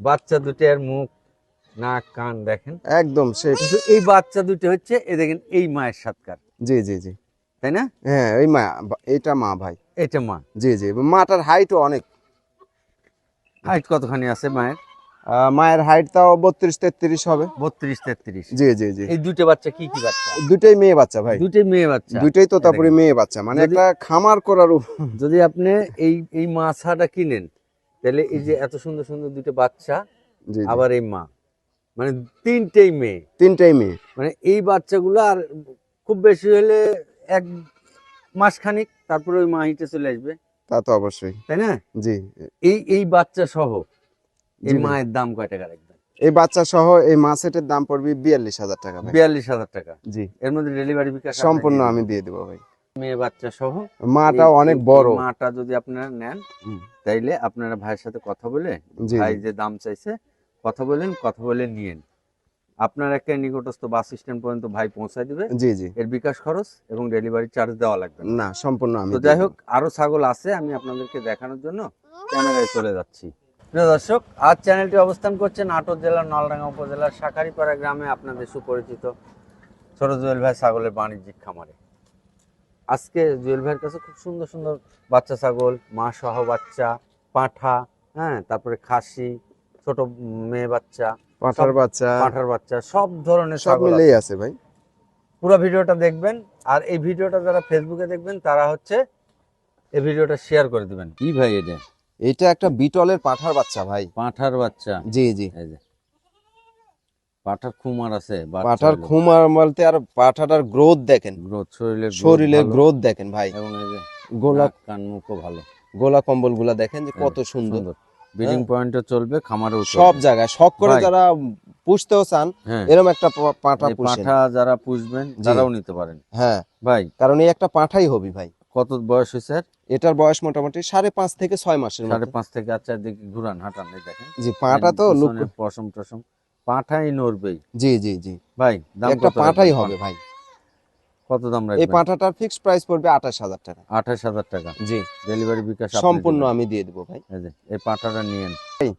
বাচ্চা দুটার মুখ নাক কান দেখেন? একদম সে কিন্তু এই বাচ্চা দুটো হচ্ছে এ দেখেন এই মায়ের সাতকার জি জি জি। তাই না? হ্যাঁ এই মা এটা মা ভাই। এটা মা। জি জি মাটার হাইটও অনেক। হাইট কতখানি আছে মায়ের? মায়ের হাইট তাও বত্রিশ তেত্রিশ হবে। বত্রিশ তেত্রিশ। জি জি জি। এই দুটো বাচ্চা কি কি বাচ্চা? দুটোই মেয়ে বাচ্চা ভাই। দুটোই মেয়ে বাচ্চা। দুটোই তো তারপরে মেয়ে বাচ্চা মানে একটা খামার করার যদি আপনি এই এই মাছাটা কিনেন তাহলে এই যে এত সুন্দর সুন্দর দুটো বাচ্চা। আবার এই মা। মানে তিনটেই মেয়ে। তিনটাই মেয়ে। মানে এই বাচ্চাগুলো আর খুব বেশি হলে এক মাস খানিক তারপরে ওই মা হিটে চলে আসবে। তা তো অবশ্যই। তাই না? জি। এই এই বাচ্চা সহ এই মায়ের দাম কয় টাকা রাখবেন এই বাচ্চা সহ এই মা সেটের দাম পড়বে বিয়াল্লিশ হাজার টাকা বিয়াল্লিশ হাজার টাকা। জি। এর মধ্যে ডেলিভারি বিকাশ সম্পূর্ণ আমি দিয়ে দেবো ভাই। মেয়ে বাচ্চা সহ এই- অনেক বড়। মাটা যদি আপনারা নেন তাইলে আপনারা ভাইয়ের সাথে কথা বলে ভাই যে দাম চাইছে কথা বলেন কথা বলে নিয়েন। আপনার একটা নিকটস্থ বাস স্ট্যান্ড পর্যন্ত ভাই পৌঁছায় দিবে। জি জি। এর বিকাশ খরচ এবং ডেলিভারি চার্জ দেওয়া লাগবে না। সম্পূর্ণ আমি তো যাই হোক আরও ছাগল আছে আমি আপনাদেরকে দেখানোর জন্য ক্যামেরায় চলে যাচ্ছি। প্রিয় দর্শক আজ চ্যানেলটি অবস্থান করছে নাটোর জেলার নলডাঙ্গা উপজেলার শাখারিপাড়া গ্রামে আপনাদের সুপরিচিত ছোট জুয়েল ভাই ছাগলের বাণিজ্যিক খামারে। আজকে জুয়েল ভাইয়ের কাছে খুব সুন্দর সুন্দর বাচ্চা ছাগল মা সহ বাচ্চা পাঁঠা হ্যাঁ তারপরে খাসি ছোট মেয়ে বাচ্চা পাঠার বাচ্চা। পাঁঠার বাচ্চা সব ধরনের সব ছাগল মিলেই আছে। আছে ভাই। পুরো ভিডিওটা দেখবেন আর এই ভিডিওটা যারা ফেসবুকে দেখবেন তারা হচ্ছে এই ভিডিওটা শেয়ার করে দিবেন। কি ভাই এটা? এটা একটা বিটলের পাঁঠার বাচ্চা ভাই। পাঁঠার বাচ্চা। জি জি। এই যে। পাঁঠার খুমার আছে পাঠার খুমার বলতে আর পাঠাটার গ্রোথ দেখেন। গ্রোথ শরীরের গ্রোথ দেখেন ভাই। এবং এই যে গোলা কান মুখও ভালো। গোলা কম্বলগুলা দেখেন যে কত হ্যাঁ, সুন্দর। ব্রিডিং পয়েন্টে চলবে খামারেও সব জায়গায় শখ করে যারা পুষতেও চান হ্যাঁ। এরকম একটা পাঁঠা পাঁঠা যারা পুষবেন জি। তারাও নিতে পারেন। হ্যাঁ। ভাই। কারণ এই একটা পাঁঠাই হবি ভাই। কত বয়স হয়েছে এটার বয়স মোটামুটি সাড়ে পাঁচ থেকে ছয় মাসের সাড়ে পাঁচ থেকে আচ্ছা দেখি ঘুরান হাঁটান দেখেন। জি পাঁঠা তো লুক পশম টসম পাঁঠাই নড়বেই জি জি জি। ভাই দাম একটা পাঠাই হবে ভাই। কত দাম এই পাঠাটার ফিক্সড প্রাইস পড়বে আঠাশ হাজার টাকা। আঠাশ হাজার টাকা। জি। ডেলিভারি বিকাশ সম্পূর্ণ আমি দিয়ে দেবো ভাই। এই পাঠাটা নিয়েন। এই।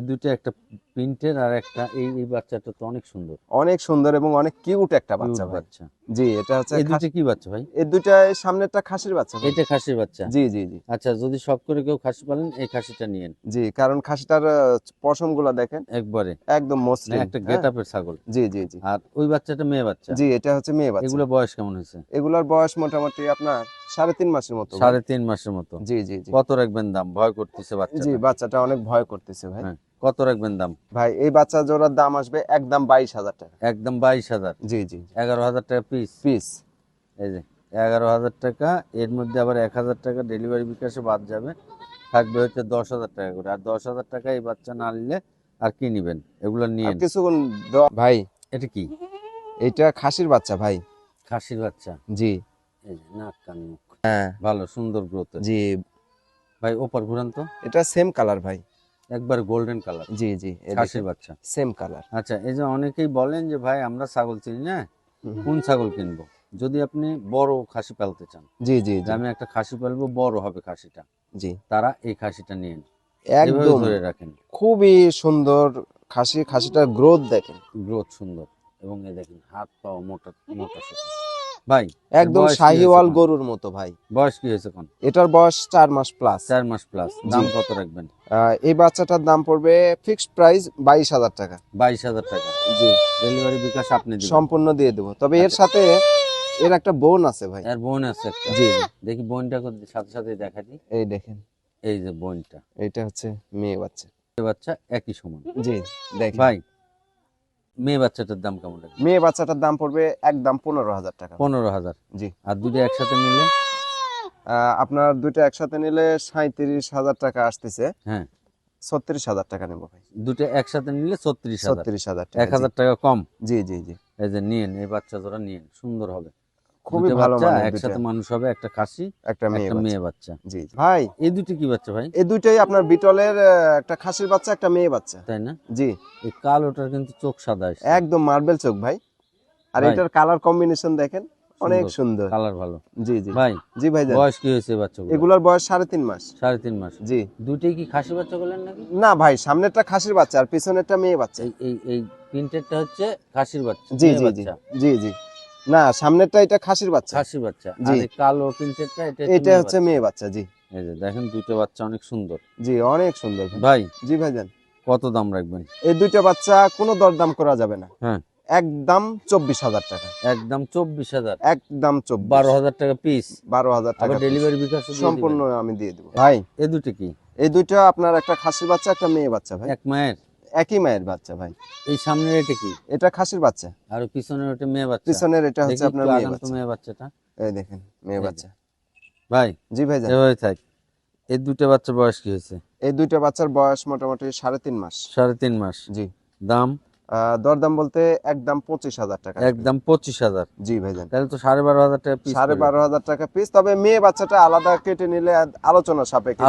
দুটো একটা প্রিন্টের আর একটা এই এই বাচ্চাটা তো অনেক সুন্দর। অনেক সুন্দর এবং অনেক কিউট একটা বাচ্চা বাচ্চা। জি এটা হচ্ছে এই দুটো কি বাচ্চা ভাই? এই সামনেরটা খাসির বাচ্চা এটা খাসির বাচ্চা? জি জি জি। আচ্ছা যদি শখ করে কেউ খাসি পালেন এই খাসিটা নিয়েন। জি কারণ খাসিটার দেখেন। একবারে। একদম না মসৃণ একটা গেট আপের ছাগল। জি জি জি। আর ওই বাচ্চাটা মেয়ে বাচ্চা? জি এটা হচ্ছে মেয়ে বাচ্চা। এগুলো বয়স কেমন হয়েছে? এগুলার বয়স মোটামুটি আপনার সাড়ে তিন মাসের মতো সাড়ে তিন মাসের মতো। জি জি জি। কত রাখবেন দাম? ভয় করতেছে বাচ্চা জি বাচ্চাটা অনেক ভয় করতেছে ভাই। হ্যাঁ। কত রাখবেন দাম? ভাই এই বাচ্চা জোড়ার দাম আসবে একদম বাইশ হাজার টাকা। একদম বাইশ হাজার? জি জি এগারো হাজার টাকা পিস পিস এই যে এগারো হাজার টাকা এর মধ্যে আবার এক হাজার টাকা ডেলিভারি বিকাশে বাদ যাবে। থাকবে হচ্ছে দশ হাজার টাকা করে। আর দশ হাজার টাকা এই বাচ্চা না নিলে আর কি নিবেন? এগুলো নিয়ে আর কিছুক্ষণ ভাই এটা কি? এটা খাসির বাচ্চা ভাই। খাসির বাচ্চা? জি। এই নাক কান মুখ। হ্যাঁ। ভালো সুন্দর গ্রোথ জি। ভাই ওপার ঘুরান তো। এটা সেম কালার ভাই। একবার গোল্ডেন কালার জি জি খাসির বাচ্চা। সেম কালার আচ্ছা এই যে অনেকেই বলেন যে ভাই আমরা ছাগল চিনি না কোন ছাগল কিনবো? যদি আপনি বড় খাসি পালতে চান জি জি আমি একটা খাসি পালবো বড় হবে খাসিটা জি। তারা এই খাসিটা নিয়ে একদম ধরে রাখেন। খুবই সুন্দর খাসি খাসিটার গ্রোথ দেখেন। গ্রোথ সুন্দর। এবং এই দেখেন হাত পা মোটা মোটা সোটা ভাই একদম শাহিওয়াল গরুর মতো ভাই। বয়স কি হয়েছে এখন? এটার বয়স চার মাস প্লাস চার মাস প্লাস দাম কত রাখবেন? এই বাচ্চাটার দাম পড়বে ফিক্সড প্রাইস বাইশ হাজার টাকা। বাইশ হাজার টাকা। জি। ডেলিভারি বিকাশ আপনি দিবেন। সম্পূর্ণ দিয়ে দেবো। তবে এর সাথে এর একটা বোন আছে ভাই। এর বোন আছে একটা। জি। দেখি বোনটা কত- সাথে সাথে দেখা দিই। এই দেখেন। এই যে বোনটা। এটা হচ্ছে মেয়ে বাচ্চা। বাচ্চা একই সমান। জি দেখেন। ভাই মেয়ে বাচ্চাটার দাম কেমন রাখবেন মেয়ে বাচ্চাটার দাম পড়বে একদম পনেরো হাজার টাকা। পনেরো হাজার। জি। আর দুটো একসাথে নিলে? আপনার দুটো একসাথে নিলে সাঁত্রিশ হাজার টাকা আসতেছে। হ্যাঁ। ছত্রিশ হাজার টাকা নেব ভাই। দুটো একসাথে নিলে ছত্রিশ ছত্রিশ হাজার এক হাজার টাকা কম। জি জি জি। এই যে নিয়েন এই বাচ্চা জোড়া নিয়েন সুন্দর হবে। খুবই ভালো বাচ্চা, মানের একসাথে মানুষ হবে একটা খাসি একটা মেয়ে বাচ্চা। মেয়ে বাচ্চা। জি। ভাই এই দুটো কি বাচ্চা ভাই? এই দুইটাই আপনার বিটলের একটা খাসির বাচ্চা একটা মেয়ে বাচ্চা। তাই না? জি। এই কালোটার কিন্তু চোখ সাদা। একদম মার্বেল চোখ ভাই। আর এটার কালার কম্বিনেশন দেখেন অনেক সুন্দর কালার ভালো। জি জি। ভাই জি ভাই বয়স কি হয়েছে বাচ্চাগুলো এগুলার বয়স সাড়ে তিন মাস। সাড়ে তিন মাস। জি। দুটোই কি খাসি বাচ্চা বললেন নাকি? না ভাই সামনেরটা খাসির বাচ্চা আর পিছনেরটা মেয়ে বাচ্চা। এই এই প্রিন্টেডটা হচ্ছে খাসির বাচ্চা জি জি জি জি। না সামনেরটা এটা খাসির বাচ্চা। খাসি বাচ্চা। জি। কালো প্রিন্টেডটা এটা এটা হচ্ছে মেয়ে বাচ্চা জি। এই যে দেখেন দুটো বাচ্চা অনেক সুন্দর। জি অনেক সুন্দর ভাই। জি ভাইজান। কত দাম রাখবেন? এই দুইটা বাচ্চা কোনো দরদাম করা যাবে না। হ্যাঁ। একদম চব্বিশ হাজার টাকা। একদম চব্বিশ হাজার। একদম বারো হাজার টাকা পিস বারো হাজার টাকা ডেলিভারি বিকাশ সম্পূর্ণ আমি দিয়ে দেবো। ভাই এ দুটো কি? এই দুইটা আপনার একটা খাসির বাচ্চা একটা মেয়ে বাচ্চা ভাই। এক মায়ের? একই মায়ের বাচ্চা ভাই। এই সামনের এটা কি? এটা খাসির বাচ্চা। আর পিছনের ওটা মেয়ে বাচ্চা? পিছনের এটা হচ্ছে আপনার মেয়ে বাচ্চা। মেয়ে বাচ্চাটা। এই দেখেন মেয়ে বাচ্চা। ভাই জি ভাই এভাবে থাক। এই দুটো বাচ্চার বয়স কি হয়েছে? এই দুইটা বাচ্চার বয়স মোটামুটি সাড়ে তিন মাস। সাড়ে তিন মাস। জি। দাম? দরদাম বলতে একদম পঁচিশ হাজার টাকা। একদম পঁচিশ হাজার। জি ভাইজান তাহলে তো সাড়ে বারো হাজার টাকা পিস সাড়ে বারো হাজার টাকা পিস তবে মেয়ে বাচ্চাটা আলাদা কেটে নিলে আলোচনা সাপেক্ষে।